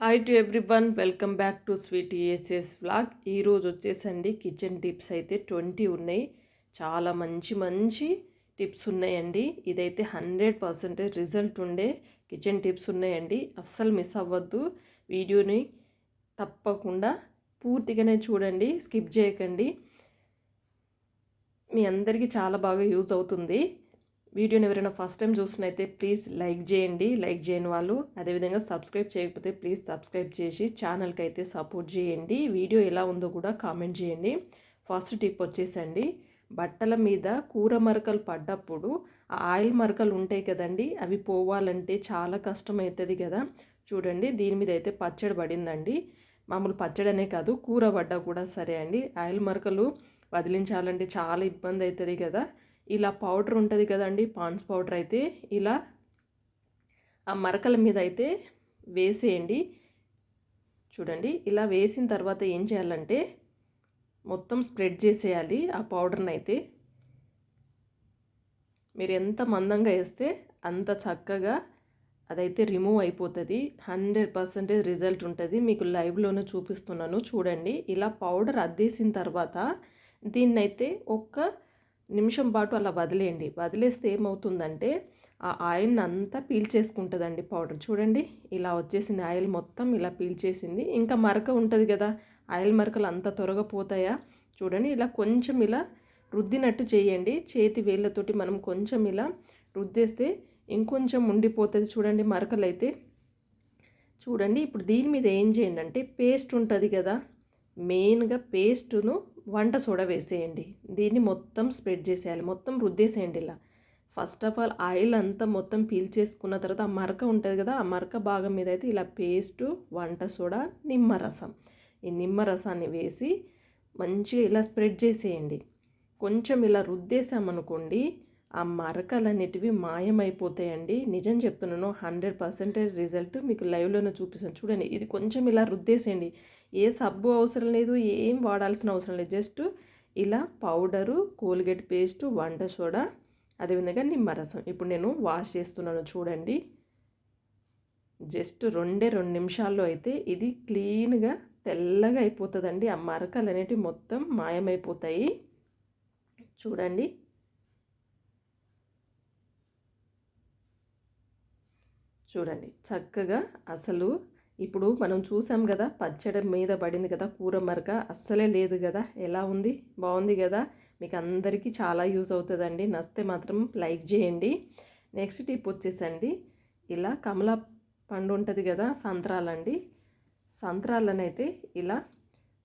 Hi to everyone welcome back to sweet aces vlog ఈరోజు వచ్చేసండి kitchen tips అయితే twenty ఉన్నాయి. చాలా మంచి మంచి టిప్స్ ఉన్నాయండి. ఇదైతే హండ్రెడ్ పర్సెంటేజ్ రిజల్ట్ ఉండే కిచెన్ టిప్స్ ఉన్నాయండి. అస్సలు మిస్ అవ్వద్దు. వీడియోని తప్పకుండా పూర్తిగానే చూడండి. స్కిప్ చేయకండి. మీ అందరికీ చాలా బాగా యూజ్ అవుతుంది. వీడియోని ఎవరైనా ఫస్ట్ టైం చూసినైతే ప్లీజ్ లైక్ చేయండి లైక్ చేయని వాళ్ళు. అదేవిధంగా సబ్స్క్రైబ్ చేయకపోతే ప్లీజ్ సబ్స్క్రైబ్ చేసి ఛానల్కి అయితే సపోర్ట్ చేయండి. వీడియో ఎలా ఉందో కూడా కామెంట్ చేయండి. ఫస్ట్ టిప్ వచ్చేసండి. బట్టల మీద కూర మరకలు పడ్డప్పుడు ఆ ఆయిల్ మరకలు ఉంటాయి కదండి అవి పోవాలంటే చాలా కష్టం అవుతుంది కదా. చూడండి దీని మీద అయితే పచ్చడి పడిందండి. మామూలు పచ్చడి అనే కాదు కూర పడ్డా కూడా సరే అండి. ఆయిల్ మరకలు వదిలించాలంటే చాలా ఇబ్బంది అవుతుంది కదా. ఇలా పౌడర్ ఉంటుంది కదండి పాన్స్ పౌడర్ అయితే ఇలా ఆ మరకల మీద అయితే వేసేయండి. చూడండి ఇలా వేసిన తర్వాత ఏం చేయాలంటే మొత్తం స్ప్రెడ్ చేసేయాలి ఆ పౌడర్ని అయితే. మీరు ఎంత మందంగా వేస్తే అంత చక్కగా అదైతే రిమూవ్ అయిపోతుంది. హండ్రెడ్ పర్సెంటేజ్ రిజల్ట్ ఉంటుంది. మీకు లైవ్లోనే చూపిస్తున్నాను. చూడండి ఇలా పౌడర్ అద్దేసిన తర్వాత దీన్నైతే ఒక్క నిమిషం పాటు అలా వదిలేయండి. వదిలేస్తే ఏమవుతుందంటే ఆ ఆయిల్ని అంతా పీల్చేసుకుంటుందండి పౌడర్. చూడండి ఇలా వచ్చేసింది ఆయిల్ మొత్తం ఇలా పీల్చేసింది ఇంకా మరక ఉంటుంది కదా ఆయిల్ మరకలు అంత త్వరగా పోతాయా చూడండి ఇలా కొంచెం ఇలా రుద్దినట్టు చేయండి. చేతి వేళ్ళతోటి మనం కొంచెం ఇలా రుద్దేస్తే ఇంకొంచెం ఉండిపోతుంది చూడండి మరకలు అయితే చూడండి ఇప్పుడు దీని మీద ఏం చేయండి అంటే పేస్ట్ ఉంటుంది కదా మెయిన్గా పేస్టును వంట సోడా వేసేయండి. దీన్ని మొత్తం స్ప్రెడ్ చేసేయాలి. మొత్తం రుద్దేసేయండి ఇలా. ఫస్ట్ ఆఫ్ ఆల్ ఆయిల్ అంతా మొత్తం పీల్ చేసుకున్న తర్వాత ఆ మరక ఉంటుంది కదా ఆ మరక భాగం మీద అయితే ఇలా పేస్టు వంట సోడా నిమ్మరసం. ఈ నిమ్మరసాన్ని వేసి మంచిగా ఇలా స్ప్రెడ్ చేసేయండి. కొంచెం ఇలా రుద్దేసామనుకోండి ఆ మరకలన్నిటివి మాయమైపోతాయండి. నిజం చెప్తున్నాను హండ్రెడ్ పర్సెంటేజ్ రిజల్ట్ మీకు లైవ్లోనే చూపిస్తాను. చూడండి ఇది కొంచెం ఇలా రుద్దేసేయండి. ఏ సబ్బు అవసరం లేదు ఏం వాడాల్సిన అవసరం లేదు. జస్ట్ ఇలా పౌడరు కోల్గేట్ పేస్ట్ వంట సోడా అదేవిధంగా నిమ్మరసం. ఇప్పుడు నేను వాష్ చేస్తున్నాను చూడండి. జస్ట్ రెండే రెండు నిమిషాల్లో అయితే ఇది క్లీన్గా తెల్లగా అయిపోతుందండి. ఆ మరకలు అనేటివి మొత్తం మాయమైపోతాయి. చూడండి. చూడండి. చక్కగా అసలు ఇప్పుడు మనం చూసాం కదా పచ్చడి మీద పడింది కదా కూర మరక అస్సలే లేదు కదా ఎలా ఉంది? బాగుంది కదా? మీకు అందరికీ చాలా యూజ్ అవుతుందండి. నస్తే మాత్రం లైక్ చేయండి. నెక్స్ట్ టిప్ వచ్చేసండి. ఇలా కమలా పండు ఉంటుంది కదా సంత్రాలండి. సంత్రాలనైతే ఇలా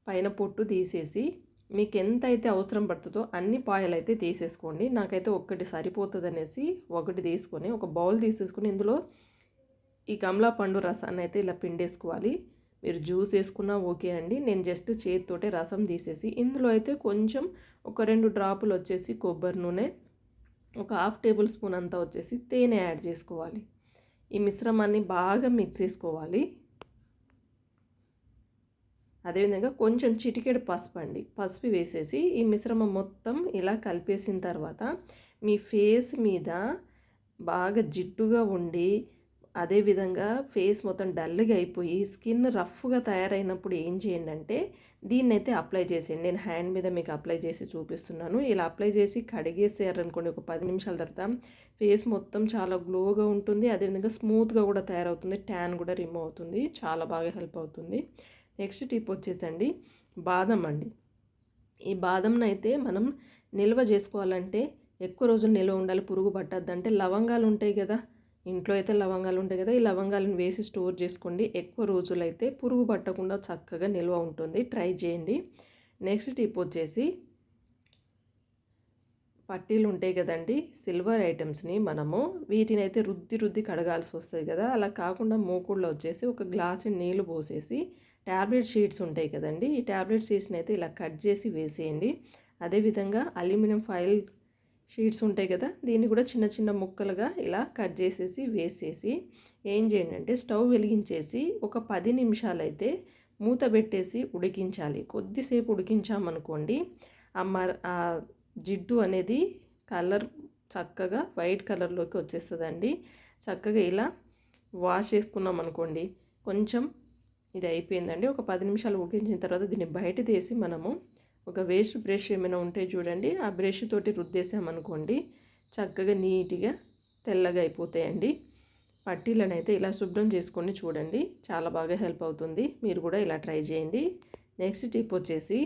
పైన పొట్టు తీసేసి మీకు ఎంత అయితే అవసరం పడుతుందో అన్ని పాయలు అయితే తీసేసుకోండి. నాకైతే ఒక్కటి సరిపోతుంది అనేసి ఒకటి తీసుకొని ఒక బౌల్ తీసేసుకొని ఇందులో ఈ కమలా పండు రసాన్ని అయితే ఇలా పిండేసుకోవాలి. మీరు జ్యూస్ వేసుకున్నా ఓకే అండి. నేను జస్ట్ చేతితోటే రసం తీసేసి ఇందులో అయితే కొంచెం ఒక రెండు డ్రాపులు వచ్చేసి కొబ్బరి నూనె ఒక హాఫ్ టేబుల్ స్పూన్ అంతా వచ్చేసి తేనె యాడ్ చేసుకోవాలి. ఈ మిశ్రమాన్ని బాగా మిక్స్ చేసుకోవాలి. అదేవిధంగా కొంచెం చిటికెడు పసుపు అండి. పసుపు వేసేసి ఈ మిశ్రమం మొత్తం ఇలా కలిపేసిన తర్వాత మీ ఫేస్ మీద బాగా జిడ్డుగా ఉండి అదేవిధంగా ఫేస్ మొత్తం డల్గా అయిపోయి స్కిన్ రఫ్గా తయారైనప్పుడు ఏం చేయండి అంటే దీన్ని అయితే అప్లై చేసేయండి. నేను హ్యాండ్ మీద మీకు అప్లై చేసి చూపిస్తున్నాను. ఇలా అప్లై చేసి కడిగేసారనుకోండి ఒక పది నిమిషాల తర్వాత ఫేస్ మొత్తం చాలా గ్లోగా ఉంటుంది. అదేవిధంగా స్మూత్గా కూడా తయారవుతుంది. ట్యాన్ కూడా రిమూవ్ అవుతుంది. చాలా బాగా హెల్ప్ అవుతుంది. నెక్స్ట్ టిప్ వచ్చేసండి. బాదం అండి. ఈ బాదంను అయితే మనం నిల్వ చేసుకోవాలంటే ఎక్కువ రోజులు నిల్వ ఉండాలి. పురుగు పట్టద్దంటే లవంగాలు ఉంటాయి కదా. ఇంట్లో అయితే లవంగాలు ఉంటాయి కదా ఈ లవంగాలను వేసి స్టోర్ చేసుకోండి. ఎక్కువ రోజులైతే పురుగు పట్టకుండా చక్కగా నిల్వ ఉంటుంది. ట్రై చేయండి. నెక్స్ట్ టిప్ వచ్చేసి పట్టీలు ఉంటాయి కదండి సిల్వర్ ఐటమ్స్ని మనము వీటిని అయితే రుద్ది రుద్ది కడగాల్సి వస్తుంది కదా. అలా కాకుండా మూకుడులో వచ్చేసి ఒక గ్లాసు నీళ్ళు పోసేసి ట్యాబ్లెట్ షీట్స్ ఉంటాయి కదండి ఈ ట్యాబ్లెట్ షీట్స్ని అయితే ఇలా కట్ చేసి వేసేయండి. అదేవిధంగా అల్యూమినియం ఫైల్ షీట్స్ ఉంటాయి కదా దీన్ని కూడా చిన్న చిన్న ముక్కలుగా ఇలా కట్ చేసేసి వేసేసి ఏం చేయండి అంటే స్టవ్ వెలిగించేసి ఒక పది నిమిషాలు అయితే మూత పెట్టేసి ఉడికించాలి. కొద్దిసేపు ఉడికించామనుకోండి ఆ మర ఆ జిడ్డు అనేది కలర్ చక్కగా వైట్ కలర్లోకి వచ్చేస్తుందండి. చక్కగా ఇలా వాష్ చేసుకున్నాం అనుకోండి కొంచెం ఇది అయిపోయిందండి. ఒక పది నిమిషాలు ఉడికించిన తర్వాత దీన్ని బయట తీసి మనము ఒక వేస్ట్ బ్రష్ ఏమైనా ఉంటే చూడండి. ఆ బ్రష్ తోటి రుద్దేసామనుకోండి చక్కగా నీట్గా తెల్లగా అయిపోతాయండి. పట్టీలను అయితే ఇలా శుభ్రం చేసుకొని చూడండి. చాలా బాగా హెల్ప్ అవుతుంది. మీరు కూడా ఇలా ట్రై చేయండి. నెక్స్ట్ టిప్ వచ్చేసి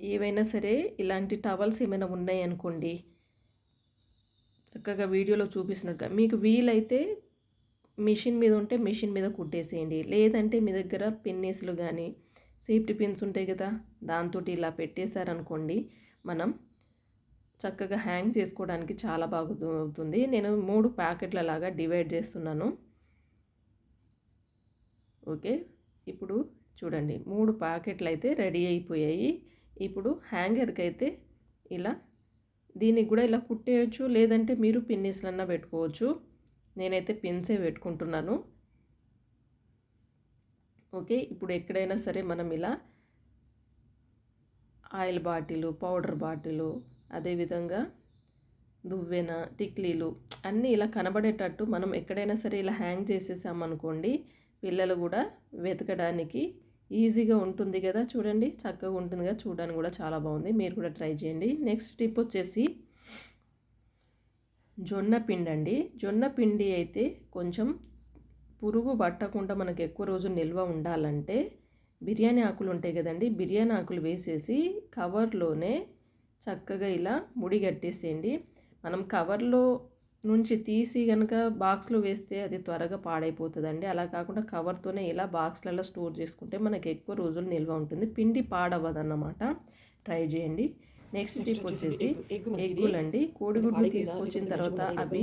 ఏవైనా సరే ఇలాంటి టవల్స్ ఏమైనా ఉన్నాయి అనుకోండి చక్కగా వీడియోలో చూపిస్తున్నట్టుగా మీకు వీలైతే మిషన్ మీద ఉంటే మిషన్ మీద కుట్టేసేయండి. లేదంటే మీ దగ్గర పిన్నీసులు కానీ సేఫ్టీ పిన్స్ ఉంటాయి కదా దాంతో ఇలా పెట్టేశారనుకోండి మనం చక్కగా హ్యాంగ్ చేసుకోవడానికి చాలా బాగుతుంది నేను మూడు ప్యాకెట్ల లాగా డివైడ్ చేస్తున్నాను. ఓకే ఇప్పుడు చూడండి మూడు ప్యాకెట్లు అయితే రెడీ అయిపోయాయి. ఇప్పుడు హ్యాంగర్కి అయితే ఇలా దీనికి కూడా ఇలా కుట్టేయచ్చు లేదంటే మీరు పిన్నిస్లన్నా పెట్టుకోవచ్చు. నేనైతే పిన్సే పెట్టుకుంటున్నాను. ఓకే ఇప్పుడు ఎక్కడైనా సరే మనం ఇలా ఆయిల్ బాటిలు పౌడర్ బాటిలు అదేవిధంగా దువ్వెన టిక్లీలు అన్నీ ఇలా కనబడేటట్టు మనం ఎక్కడైనా సరే ఇలా హ్యాంగ్ చేసేసామనుకోండి పిల్లలు కూడా వెతకడానికి ఈజీగా ఉంటుంది కదా చూడండి చక్కగా ఉంటుంది కదా చూడడానికి కూడా చాలా బాగుంది. మీరు కూడా ట్రై చేయండి. నెక్స్ట్ టిప్ వచ్చేసి జొన్న పిండి అండి జొన్న పిండి అయితే కొంచెం పురుగు పట్టకుండా మనకు ఎక్కువ రోజు నిల్వ ఉండాలంటే బిర్యానీ ఆకులు ఉంటాయి కదండి బిర్యానీ ఆకులు వేసేసి కవర్లోనే చక్కగా ఇలా ముడి కట్టేసేయండి. మనం కవర్లో నుంచి తీసి కనుక బాక్స్లో వేస్తే అది త్వరగా పాడైపోతుందండి. అలా కాకుండా కవర్తోనే ఇలా బాక్స్లలో స్టోర్ చేసుకుంటే మనకు ఎక్కువ రోజులు నిల్వ ఉంటుంది. పిండి పాడవదన్నమాట. ట్రై చేయండి. నెక్స్ట్ టిప్ వచ్చేసి ఎగ్గులండి. కోడిగుడ్లు తీసుకొచ్చిన తర్వాత అవి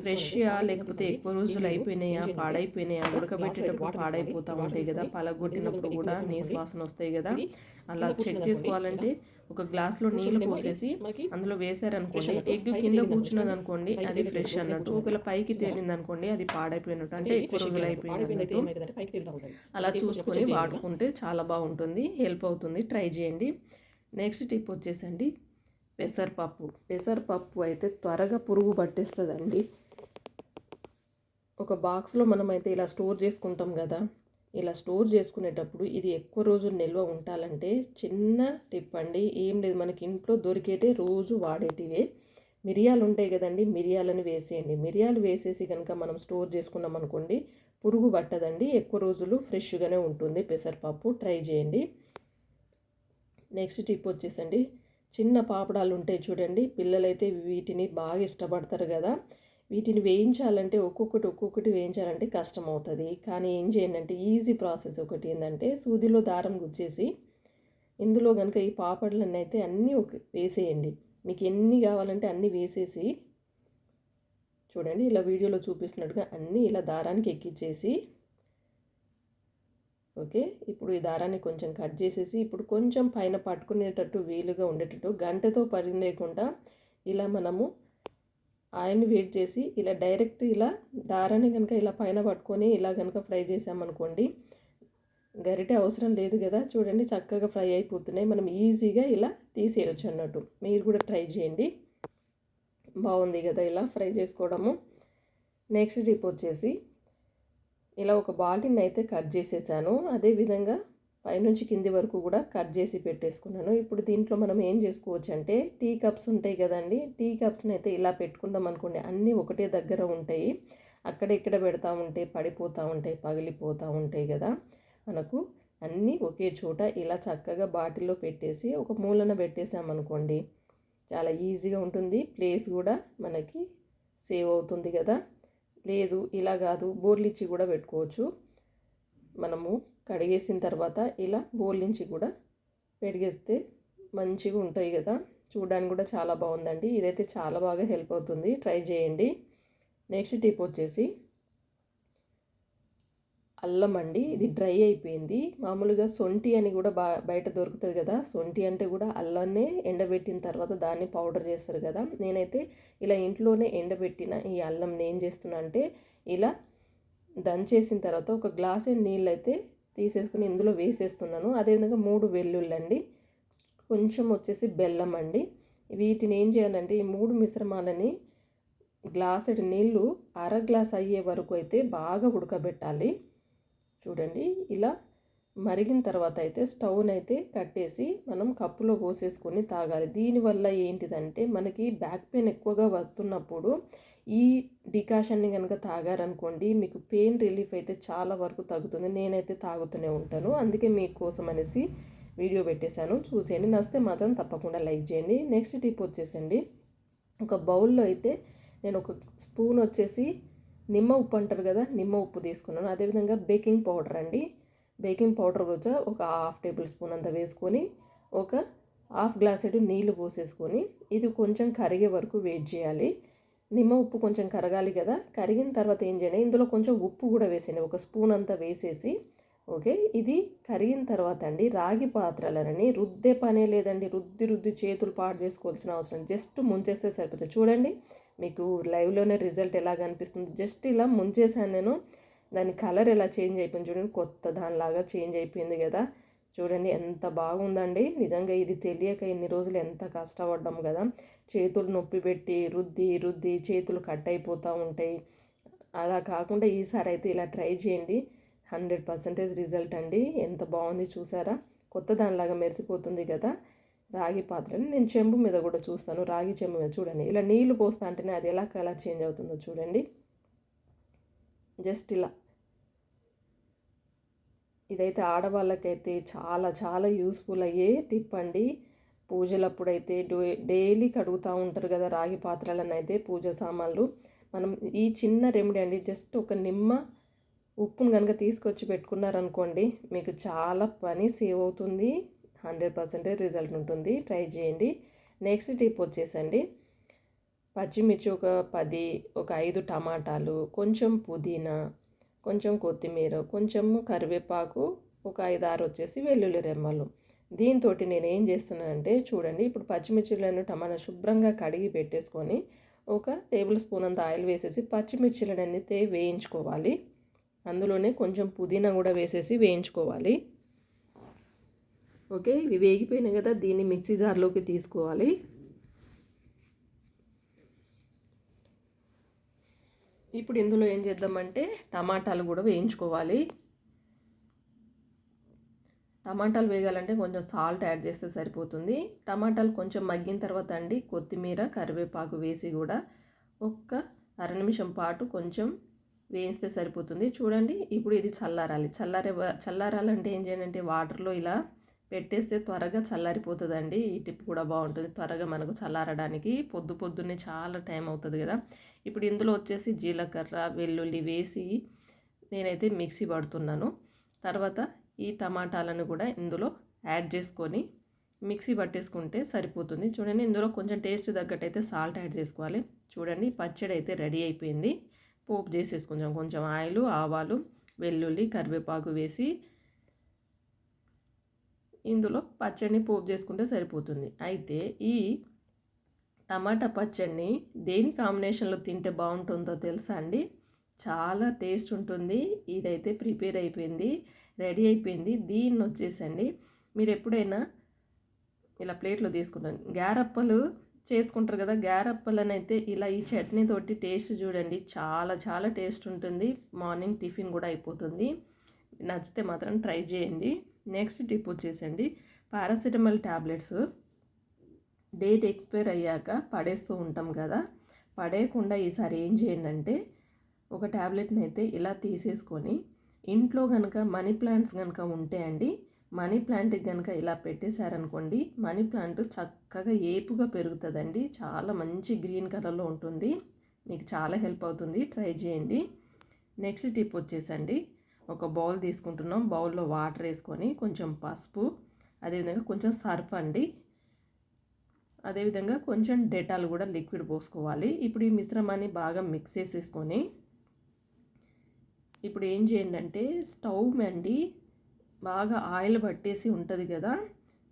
ఫ్రెష్గా లేకపోతే ఎక్కువ రోజులు అయిపోయినాయా? పాడైపోయినాయా? ఉడకబెట్టేటప్పుడు పాడైపోతూ ఉంటాయి కదా? పలగొట్టినప్పుడు కూడా నీసు వాసన వస్తాయి కదా? అలా చెక్ చేసుకోవాలంటే ఒక గ్లాస్లో నీళ్ళు పోసేసి అందులో వేసారనుకోండి. ఎగ్ కింద కూర్చున్నది అనుకోండి అది ఫ్రెష్ అన్నట్టు. ఒకవేళ పైకి తేలింది అనుకోండి. అది పాడైపోయినట్టు. అంటే ఎక్కువ రోజులు అయిపోయినట్టు అలా చూసుకొని వాడుకుంటే చాలా బాగుంటుంది. హెల్ప్ అవుతుంది. ట్రై చేయండి. నెక్స్ట్ టిప్ వచ్చేసండి. పెసరపప్పు. పెసరపప్పు అయితే త్వరగా పురుగు పట్టేస్తుందండి. ఒక బాక్స్లో మనమైతే ఇలా స్టోర్ చేసుకుంటాం కదా. ఇలా స్టోర్ చేసుకునేటప్పుడు ఇది ఎక్కువ రోజులు నిల్వ ఉండాలంటే చిన్న టిప్ అండి. ఏం లేదు మనకి ఇంట్లో దొరికేటే రోజు వాడేటివే. మిరియాలు ఉంటాయి కదండి మిరియాలను వేసేయండి. మిరియాలు వేసేసి కనుక మనం స్టోర్ చేసుకున్నాం అనుకోండి పురుగు పట్టదండి. ఎక్కువ రోజులు ఫ్రెష్గానే ఉంటుంది. పెసరపప్పు ట్రై చేయండి. నెక్స్ట్ టిప్ వచ్చేసండి. చిన్న పాపడాలు ఉంటాయి చూడండి. పిల్లలైతే వీటిని బాగా ఇష్టపడతారు కదా. వీటిని వేయించాలంటే ఒక్కొక్కటి ఒక్కొక్కటి వేయించాలంటే కష్టం అవుతుంది కానీ ఏం చేయండి అంటే ఈజీ ప్రాసెస్ ఒకటి ఏంటంటే సూదిలో దారం గుచ్చేసి ఇందులో కనుక ఈ పాపడలన్నీ అయితే అన్నీ ఒక వేసేయండి. మీకు ఎన్ని కావాలంటే అన్నీ వేసేసి చూడండి. ఇలా వీడియోలో చూపిస్తున్నట్టుగా అన్నీ ఇలా దారానికి ఎక్కించేసి ఓకే? ఇప్పుడు ఈ దారాన్ని కొంచెం కట్ చేసేసి ఇప్పుడు కొంచెం పైన పట్టుకునేటట్టు వీలుగా ఉండేటట్టు గంటతో పని లేకుండా ఇలా మనము ఆయిల్ని వేడి చేసి ఇలా డైరెక్ట్ ఇలా దారాన్ని కనుక ఇలా పైన పట్టుకొని ఇలా కనుక ఫ్రై చేసామనుకోండి గరిటె అవసరం లేదు కదా? చూడండి చక్కగా ఫ్రై అయిపోతున్నాయి. మనం ఈజీగా ఇలా తీసేయచ్చు అన్నట్టు. మీరు కూడా ట్రై చేయండి. బాగుంది కదా ఇలా ఫ్రై చేసుకోవడము. నెక్స్ట్ టిప్ వచ్చేసి ఇలా ఒక బాటిల్ని అయితే కట్ చేసేసాను. అదేవిధంగా పైనుంచి కింది వరకు కూడా కట్ చేసి పెట్టేసుకున్నాను. ఇప్పుడు దీంట్లో మనం ఏం చేసుకోవచ్చు అంటే టీ కప్స్ ఉంటాయి కదండి. టీ కప్స్ని అయితే ఇలా పెట్టుకుందాం అనుకోండి. అన్నీ ఒకటే దగ్గర ఉంటాయి. అక్కడ ఇక్కడ పెడతా ఉంటే పడిపోతూ ఉంటాయి పగిలిపోతూ ఉంటాయి కదా. మనకు అన్నీ ఒకే చోట ఇలా చక్కగా బాటిల్లో పెట్టేసి ఒక మూలన పెట్టేసామనుకోండి చాలా ఈజీగా ఉంటుంది. ప్లేస్ కూడా మనకి సేవ్ అవుతుంది కదా. లేదు ఇలా కాదు బోర్లిచ్చి కూడా పెట్టుకోవచ్చు. మనము కడిగేసిన తర్వాత ఇలా బోర్లించి కూడా పెడిగేస్తే మంచిగా ఉంటాయి కదా. చూడడానికి కూడా చాలా బాగుందండి. ఇదైతే చాలా బాగా హెల్ప్ అవుతుంది. ట్రై చేయండి. నెక్స్ట్ టిప్ వచ్చేసి అల్లం అండి ఇది డ్రై అయిపోయింది. మామూలుగా సొంటి అని కూడా బా బయట దొరుకుతుంది కదా. సొంటి అంటే కూడా అల్లాన్నే ఎండబెట్టిన తర్వాత దాన్ని పౌడర్ చేస్తారు కదా. నేనైతే ఇలా ఇంట్లోనే ఎండబెట్టిన ఈ అల్లం ఏం చేస్తున్నా అంటే ఇలా దంచేసిన తర్వాత ఒక గ్లాస్ నీళ్ళు అయితే తీసేసుకుని ఇందులో వేసేస్తున్నాను. అదేవిధంగా మూడు వెల్లుల్లండి. కొంచెం వచ్చేసి బెల్లం అండి. వీటిని ఏం చేయాలంటే ఈ మూడు మిశ్రమాలని గ్లాసెడ్ నీళ్ళు అర గ్లాస్ అయ్యే వరకు అయితే బాగా ఉడకబెట్టాలి. చూడండి ఇలా మరిగిన తర్వాత అయితే స్టవ్ని అయితే కట్టేసి మనం కప్పులో పోసేసుకొని తాగాలి. దీనివల్ల ఏంటిదంటే మనకి బ్యాక్ పెయిన్ ఎక్కువగా వస్తున్నప్పుడు ఈ డికాషన్ని కనుక తాగారనుకోండి మీకు పెయిన్ రిలీఫ్ అయితే చాలా వరకు తగ్గుతుంది. నేనైతే తాగుతూనే ఉంటాను. అందుకే మీకోసం అనేసి వీడియో పెట్టేశాను. చూసేయండి. నస్తే మాత్రం తప్పకుండా లైక్ చేయండి. నెక్స్ట్ టిప్ వచ్చేసండి. ఒక బౌల్లో అయితే నేను ఒక స్పూన్ వచ్చేసి నిమ్మ ఉప్పు అంటారు కదా నిమ్మ ఉప్పు తీసుకున్నాను. అదేవిధంగా బేకింగ్ పౌడర్ అండి. బేకింగ్ పౌడర్ వచ్చా ఒక హాఫ్ టేబుల్ స్పూన్ అంత వేసుకొని ఒక హాఫ్ గ్లాసెడు నీళ్ళు పోసేసుకొని ఇది కొంచెం కరిగే వరకు వెయిట్ చేయాలి. నిమ్మ ఉప్పు కొంచెం కరగాలి కదా కరిగిన తర్వాత ఏం చేయండి ఇందులో కొంచెం ఉప్పు కూడా వేసేయండి. ఒక స్పూన్ అంతా వేసేసి ఓకే ఇది కరిగిన తర్వాత అండి రాగి పాత్రలనని రుద్దే పనే లేదండి. రుద్ది రుద్ది చేతులు పాడు చేసుకోవాల్సిన అవసరం జస్ట్ ముంచేస్తే సరిపోతుంది. చూడండి మీకు లైవ్లోనే రిజల్ట్ ఎలా కనిపిస్తుంది జస్ట్ ఇలా ముంచేసాను నేను. దాని కలర్ ఎలా చేంజ్ అయిపోయింది చూడండి. కొత్త దానిలాగా చేంజ్ అయిపోయింది కదా. చూడండి ఎంత బాగుందండి. నిజంగా ఇది తెలియక ఇన్ని రోజులు ఎంత కష్టపడ్డాం కదా. చేతులు నొప్పి పెట్టి రుద్ది రుద్ది చేతులు కట్ అయిపోతూ ఉంటాయి. అలా కాకుండా ఈసారి అయితే ఇలా ట్రై చేయండి. హండ్రెడ్ పర్సెంటేజ్ రిజల్ట్ అండి. ఎంత బాగుంది చూసారా? కొత్త దానిలాగా మెరిసిపోతుంది కదా. రాగి పాత్రని నేను చెంబు మీద కూడా చూస్తాను. రాగి చెంబు మీద చూడండి. ఇలా నీళ్ళు పోస్తా అంటేనే అది ఎలా ఎలా చేంజ్ అవుతుందో చూడండి. జస్ట్ ఇలా. ఇదైతే ఆడవాళ్ళకైతే చాలా చాలా యూస్ఫుల్ అయ్యే టిప్ అండి. పూజలప్పుడైతే డైలీ కడుగుతూ ఉంటారు కదా రాగి పాత్రలను అయితే పూజ సామాన్లు. మనం ఈ చిన్న రెమెడీ అండి. జస్ట్ ఒక నిమ్మ ఉప్పును కనుక తీసుకొచ్చి పెట్టుకున్నారనుకోండి మీకు చాలా పని సేవ్ అవుతుంది. హండ్రెడ్ పర్సెంటేజ్ రిజల్ట్ ఉంటుంది. ట్రై చేయండి. నెక్స్ట్ టిప్ వచ్చేసండి. పచ్చిమిర్చి ఒక పది ఒక ఐదు టమాటాలు కొంచెం పుదీనా కొంచెం కొత్తిమీర కొంచెం కరివేపాకు ఒక ఐదు ఆరు వచ్చేసి వెల్లుల్లి రెమ్మలు. దీంతో నేను ఏం చేస్తున్నానంటే చూడండి ఇప్పుడు పచ్చిమిర్చిలను టమాటా శుభ్రంగా కడిగి పెట్టేసుకొని ఒక టేబుల్ స్పూన్ అంత ఆయిల్ వేసేసి పచ్చిమిర్చిలను అయితే వేయించుకోవాలి. అందులోనే కొంచెం పుదీనా కూడా వేసేసి వేయించుకోవాలి. ఓకే? ఇవి వేగిపోయినాయి కదా దీన్ని మిక్సీ జార్లోకి తీసుకోవాలి. ఇప్పుడు ఇందులో ఏం చేద్దామంటే టమాటాలు కూడా వేయించుకోవాలి. టమాటాలు వేగాలంటే కొంచెం సాల్ట్ యాడ్ చేస్తే సరిపోతుంది. టమాటాలు కొంచెం మగ్గిన తర్వాత అండి కొత్తిమీర కరివేపాకు వేసి కూడా ఒక్క అర నిమిషం పాటు కొంచెం వేయిస్తే సరిపోతుంది. చూడండి ఇప్పుడు ఇది చల్లారాలి. చల్లారే చల్లారాలంటే ఏం చేయాలంటే వాటర్లో ఇలా పెట్టేస్తే త్వరగా చల్లారిపోతుందండి. ఈ టిప్ కూడా బాగుంటుంది. త్వరగా మనకు చల్లారడానికి పొద్దు పొద్దున్నే చాలా టైం అవుతుంది కదా. ఇప్పుడు ఇందులో వచ్చేసి జీలకర్ర వెల్లుల్లి వేసి నేనైతే మిక్సీ పడుతున్నాను. తర్వాత ఈ టమాటాలను కూడా ఇందులో యాడ్ చేసుకొని మిక్సీ పట్టేసుకుంటే సరిపోతుంది. చూడండి ఇందులో కొంచెం టేస్ట్ తగ్గట్టు అయితే సాల్ట్ యాడ్ చేసుకోవాలి. చూడండి పచ్చడి అయితే రెడీ అయిపోయింది. పోపు చేసేసుకుందాం. కొంచెం ఆయిల్ ఆవాలు వెల్లుల్లి కరివేపాకు వేసి ఇందులో పచ్చడిని పోపు చేసుకుంటే సరిపోతుంది. అయితే ఈ టమాటా పచ్చడిని దేని కాంబినేషన్లో తింటే బాగుంటుందో తెలుసా అండి? చాలా టేస్ట్ ఉంటుంది. ఇదైతే ప్రిపేర్ అయిపోయింది రెడీ అయిపోయింది. దీన్ని వచ్చేసండి మీరు ఎప్పుడైనా ఇలా ప్లేట్లో తీసుకుంటాం. గారప్పలు చేసుకుంటారు కదా గ్యారప్పలని అయితే ఇలా ఈ చట్నీ తోటి టేస్ట్ చూడండి చాలా చాలా టేస్ట్ ఉంటుంది. మార్నింగ్ టిఫిన్ కూడా అయిపోతుంది. నచ్చితే మాత్రం ట్రై చేయండి. నెక్స్ట్ టిప్ వచ్చేసండి. పారాసిటమాల్ ట్యాబ్లెట్స్ డేట్ ఎక్స్పైర్ అయ్యాక పడేస్తూ ఉంటాం కదా. పడేయకుండా ఈసారి ఏం చేయండి అంటే ఒక ట్యాబ్లెట్ని అయితే ఇలా తీసేసుకొని ఇంట్లో కనుక మనీ ప్లాంట్స్ కనుక ఉంటే అండి మనీ ప్లాంట్కి కనుక ఇలా పెట్టేశారనుకోండి మనీ ప్లాంట్ చక్కగా ఏపుగా పెరుగుతుందండి. చాలా మంచి గ్రీన్ కలర్లో ఉంటుంది. మీకు చాలా హెల్ప్ అవుతుంది. ట్రై చేయండి. నెక్స్ట్ టిప్ వచ్చేసండి. ఒక బౌల్ తీసుకుంటున్నాం. బౌల్లో వాటర్ వేసుకొని కొంచెం పసుపు అదేవిధంగా కొంచెం సర్ఫ్ అండి. అదేవిధంగా కొంచెం డెటాల్ కూడా లిక్విడ్ పోసుకోవాలి. ఇప్పుడు ఈ మిశ్రమాన్ని బాగా మిక్స్ చేసేసుకొని ఇప్పుడు ఏం చేయండి అంటే స్టవ్ అండి బాగా ఆయిల్ పట్టేసి ఉంటుంది కదా.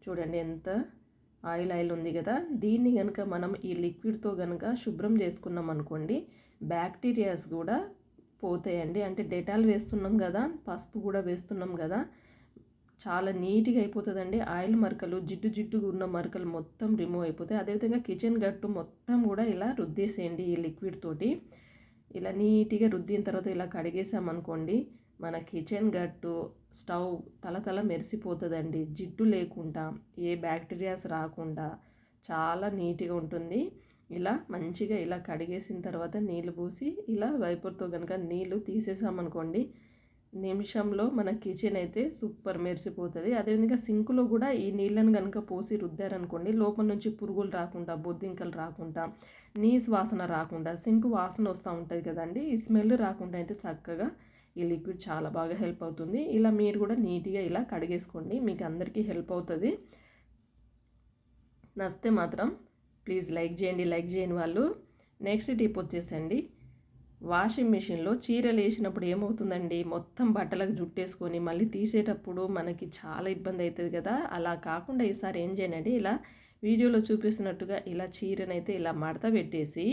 చూడండి ఎంత ఆయిల్ ఆయిల్ ఉంది కదా. దీన్ని కనుక మనం ఈ లిక్విడ్తో కనుక శుభ్రం చేసుకున్నాం అనుకోండి బ్యాక్టీరియాస్ కూడా పోతాయండి. అంటే డెటాల్ వేస్తున్నాం కదా పసుపు కూడా వేస్తున్నాం కదా చాలా నీట్గా అయిపోతుందండి. ఆయిల్ మరకలు జిడ్డు జిడ్డుగా ఉన్న మరకలు మొత్తం రిమూవ్ అయిపోతాయి. అదేవిధంగా కిచెన్ గట్టు మొత్తం కూడా ఇలా రుద్దేసేయండి ఈ లిక్విడ్ తోటి. ఇలా నీట్గా రుద్దిన తర్వాత ఇలా కడిగేసామనుకోండి మన కిచెన్ గట్టు స్టవ్ తల మెరిసిపోతుందండి. జిడ్డు లేకుండా ఏ బ్యాక్టీరియాస్ రాకుండా చాలా నీట్గా ఉంటుంది. ఇలా మంచిగా ఇలా కడిగేసిన తర్వాత నీళ్ళు పోసి ఇలా వైపర్తో కనుక నీళ్ళు తీసేసామనుకోండి నిమిషంలో మన కిచెన్ అయితే సూపర్ మెరిసిపోతుంది. అదేవిధంగా సింకులో కూడా ఈ నీళ్ళను కనుక పోసి రుద్దారనుకోండి లోపల నుంచి పురుగులు రాకుండా బొద్దింకలు రాకుండా నీస్ వాసన రాకుండా సింకు వాసన వస్తూ ఉంటుంది కదండి ఈ స్మెల్ రాకుండా అయితే చక్కగా ఈ లిక్విడ్ చాలా బాగా హెల్ప్ అవుతుంది. ఇలా మీరు కూడా నీట్గా ఇలా కడిగేసుకోండి మీకు అందరికీ హెల్ప్ అవుతుంది. నస్తే మాత్రం. ప్లీజ్ లైక్ చేయండి లైక్ చేయని వాళ్ళు. నెక్స్ట్ టిప్ వచ్చేసండి. వాషింగ్ మిషన్లో చీరలు వేసినప్పుడు ఏమవుతుందండి? మొత్తం బట్టలకు జుట్టేసుకొని మళ్ళీ తీసేటప్పుడు మనకి చాలా ఇబ్బంది అవుతుంది కదా? అలా కాకుండా ఈసారి ఏం చేయండి ఇలా వీడియోలో చూపిస్తున్నట్టుగా ఇలా చీరనైతే ఇలా మడత పెట్టేసి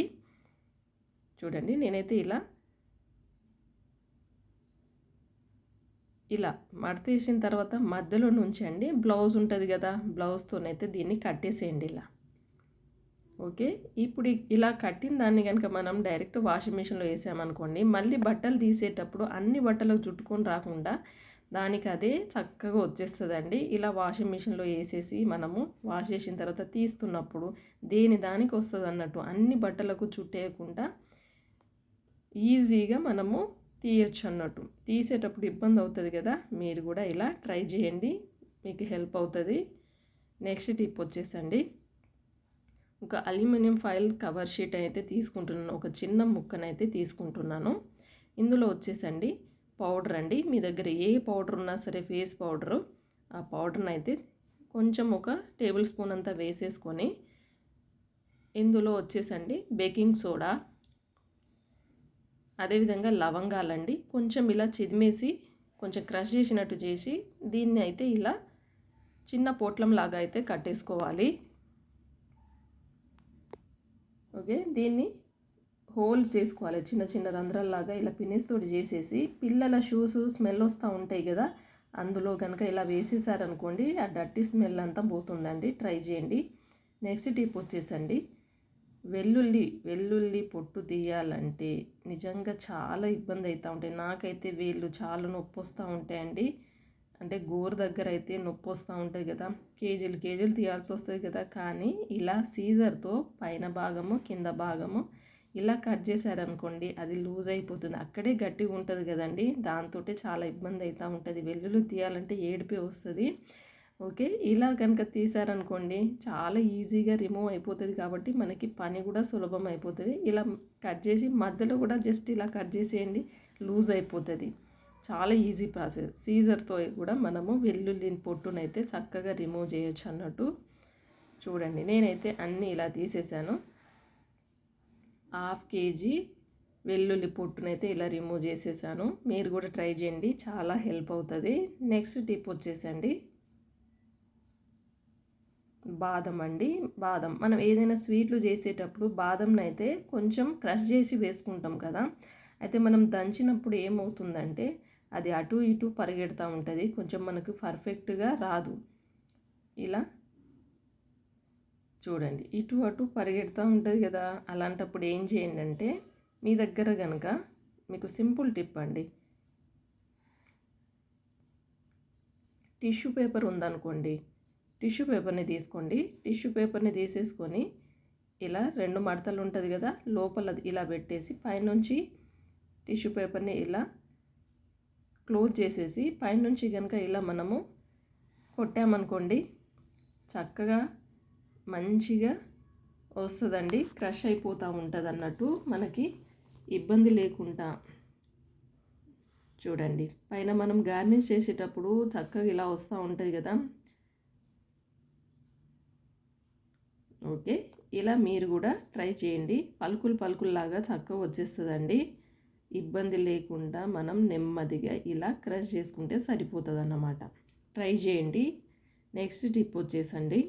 చూడండి నేనైతే ఇలా ఇలా మడతేసిన తర్వాత మధ్యలో నుంచండి బ్లౌజ్ ఉంటుంది కదా? బ్లౌజ్తోనైతే దీన్ని కట్టేసేయండి ఇలా. ఓకే. ఇప్పుడు ఇలా కట్టిన దాన్ని కనుక మనం డైరెక్ట్ వాషింగ్ మిషన్లో వేసామనుకోండి మళ్ళీ బట్టలు తీసేటప్పుడు అన్ని బట్టలకు చుట్టుకొని రాకుండా దానికి అదే చక్కగా వచ్చేస్తుందండి. ఇలా వాషింగ్ మిషన్లో వేసేసి మనము వాష్ చేసిన తర్వాత తీస్తున్నప్పుడు దేని దానికి వస్తుంది అన్నట్టు అన్ని బట్టలకు చుట్టేయకుండా ఈజీగా మనము తీయచ్చు అన్నట్టు తీసేటప్పుడు ఇబ్బంది అవుతుంది కదా మీరు కూడా ఇలా ట్రై చేయండి. మీకు హెల్ప్ అవుతుంది. నెక్స్ట్ టిప్ వచ్చేసండి. ఒక అల్యూమినియం ఫైల్ కవర్ షీట్ అయితే తీసుకుంటున్నాను. ఒక చిన్న ముక్కనైతే తీసుకుంటున్నాను. ఇందులో వచ్చేసండి పౌడర్ అండి. మీ దగ్గర ఏ పౌడర్ ఉన్నా సరే ఫేస్ పౌడరు. ఆ పౌడర్ని అయితే కొంచెం ఒక టేబుల్ స్పూన్ అంతా వేసేసుకొని ఇందులో వచ్చేసండి బేకింగ్ సోడా. అదేవిధంగా లవంగాలండి. కొంచెం ఇలా చిదిమేసి కొంచెం క్రష్ చేసినట్టు చేసి దీన్ని అయితే ఇలా చిన్న పోట్లం లాగా అయితే కట్టేసుకోవాలి. ఓకే? దీన్ని హోల్స్ చేసుకోవాలి. చిన్న చిన్న రంధ్రాల్లాగా ఇలా పినిస్తోటి చేసేసి పిల్లల షూస్ స్మెల్ వస్తూ ఉంటాయి కదా అందులో కనుక ఇలా వేసేసారనుకోండి ఆ డర్టీ స్మెల్ అంతా పోతుందండి. ట్రై చేయండి. నెక్స్ట్ టిప్ వచ్చేసండి. వెల్లుల్లి వెల్లుల్లి పొట్టు తీయాలంటే నిజంగా చాలా ఇబ్బంది అవుతూ ఉంటాయి. నాకైతే వేళ్ళు చాలా నొప్పి వస్తూ ఉంటాయండి. అంటే గోరు దగ్గర అయితే నొప్పి వస్తూ ఉంటుంది కదా కేజీలు కేజీలు తీయాల్సి వస్తుంది కదా. కానీ ఇలా సీజర్తో పైన భాగము కింద భాగము ఇలా కట్ చేశారనుకోండి అది లూజ్ అయిపోతుంది. అక్కడే గట్టిగా ఉంటుంది కదండి దాంతో చాలా ఇబ్బంది అవుతూ ఉంటుంది. వెల్లుల్లి తీయాలంటే ఏడిపి వస్తుంది. ఓకే ఇలా కనుక తీసారనుకోండి చాలా ఈజీగా రిమూవ్ అయిపోతుంది కాబట్టి మనకి పని కూడా సులభం అయిపోతుంది. ఇలా కట్ చేసి మధ్యలో కూడా జస్ట్ ఇలా కట్ చేసేయండి లూజ్ అయిపోతుంది. చాలా ఈజీ ప్రాసెస్. సీజర్తో కూడా మనము వెల్లుల్లి పొట్టునైతే చక్కగా రిమూవ్ చేయొచ్చు అన్నట్టు. చూడండి నేనైతే అన్నీ ఇలా తీసేసాను. హాఫ్ కేజీ వెల్లుల్లి పొట్టునైతే ఇలా రిమూవ్ చేసేసాను. మీరు కూడా ట్రై చేయండి చాలా హెల్ప్ అవుతుంది. నెక్స్ట్ టిప్ వచ్చేసండి. బాదం అండి. బాదం. మనం ఏదైనా స్వీట్లు చేసేటప్పుడు బాదంనైతే అయితే కొంచెం క్రష్ చేసి వేసుకుంటాం కదా. అయితే మనం దంచినప్పుడు ఏమవుతుందంటే అది అటు ఇటు పరిగెడుతూ ఉంటుంది. కొంచెం మనకు పర్ఫెక్ట్గా రాదు. ఇలా చూడండి. ఇటు అటు పరిగెడుతూ ఉంటుంది కదా. అలాంటప్పుడు ఏం చేయండి అంటే మీ దగ్గర కనుక మీకు సింపుల్ టిప్ అండి. టిష్యూ పేపర్ ఉందనుకోండి. టిష్యూ పేపర్ని తీసుకోండి. టిష్యూ పేపర్ని తీసేసుకొని ఇలా రెండు మడతలు ఉంటుంది కదా. లోపల ఇలా పెట్టేసి పైనుంచి టిష్యూ పేపర్ని ఇలా క్లోజ్ చేసేసి పైనుంచి కనుక ఇలా మనము కొట్టామనుకోండి చక్కగా మంచిగా వస్తుందండి. క్రష్ అయిపోతూ ఉంటుంది అన్నట్టు మనకి ఇబ్బంది లేకుండా చూడండి. పైన మనం గార్నిష్ చేసేటప్పుడు చక్కగా ఇలా వస్తూ ఉంటుంది కదా. ఓకే. ఇలా మీరు కూడా ట్రై చేయండి. పలుకులు పలుకుల్లాగా చక్కగా వచ్చేస్తుందండి. ఇబ్బంది లేకుండా మనం నెమ్మదిగా ఇలా క్రష్ చేసుకుంటే సరిపోతుంది అన్నమాట ట్రై చేయండి. నెక్స్ట్ టిప్ వచ్చేసండి.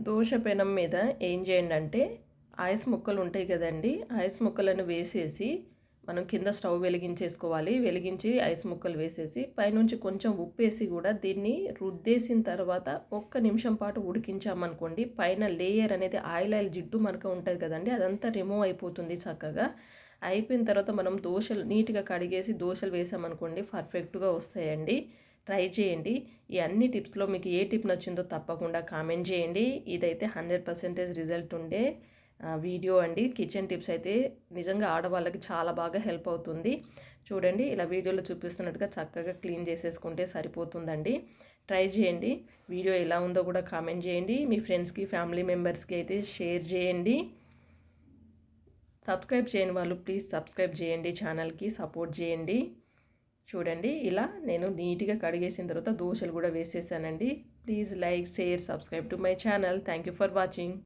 దోశ పెనం మీద ఏం చేయండి అంటే ఐస్ ముక్కలు ఉంటాయి కదండి ఐస్ ముక్కలను వేసేసి మనం కింద స్టవ్ వెలిగించేసుకోవాలి. వెలిగించి ఐస్ ముక్కలు వేసేసి పైనుంచి కొంచెం ఉప్పు వేసి కూడా దీన్ని రుద్దేసిన తర్వాత ఒక్క నిమిషం పాటు ఉడికించామనుకోండి పైన లేయర్ అనేది ఆయిల్ ఆయిల్ జిడ్డు మనకు ఉంటుంది కదండి అదంతా రిమూవ్ అయిపోతుంది చక్కగా. అయిపోయిన తర్వాత మనం దోశలు నీట్గా కడిగేసి దోశలు వేసామనుకోండి పర్ఫెక్ట్గా వస్తాయండి. ట్రై చేయండి. ఈ అన్ని టిప్స్లో మీకు ఏ టిప్ నచ్చిందో తప్పకుండా కామెంట్ చేయండి. ఇదైతే హండ్రెడ్ పర్సెంటేజ్ రిజల్ట్ ఉండే వీడియో అండి కిచెన్ టిప్స్ అయితే నిజంగా ఆడవాళ్ళకి చాలా బాగా హెల్ప్ అవుతుంది. చూడండి ఇలా వీడియోలో చూపిస్తున్నట్టుగా చక్కగా క్లీన్ చేసేసుకుంటే సరిపోతుందండి. ట్రై చేయండి వీడియో ఎలా ఉందో కూడా కామెంట్ చేయండి. మీ ఫ్రెండ్స్కి ఫ్యామిలీ మెంబర్స్కి అయితే షేర్ చేయండి. సబ్స్క్రైబ్ చేయని వాళ్ళు ప్లీజ్ సబ్స్క్రైబ్ చేయండి ఛానల్కి సపోర్ట్ చేయండి. చూడండి ఇలా నేను నీట్గా కడిగేసిన తర్వాత దోశలు కూడా వేసేసానండి. Please like share subscribe to my channel. Thank you for watching.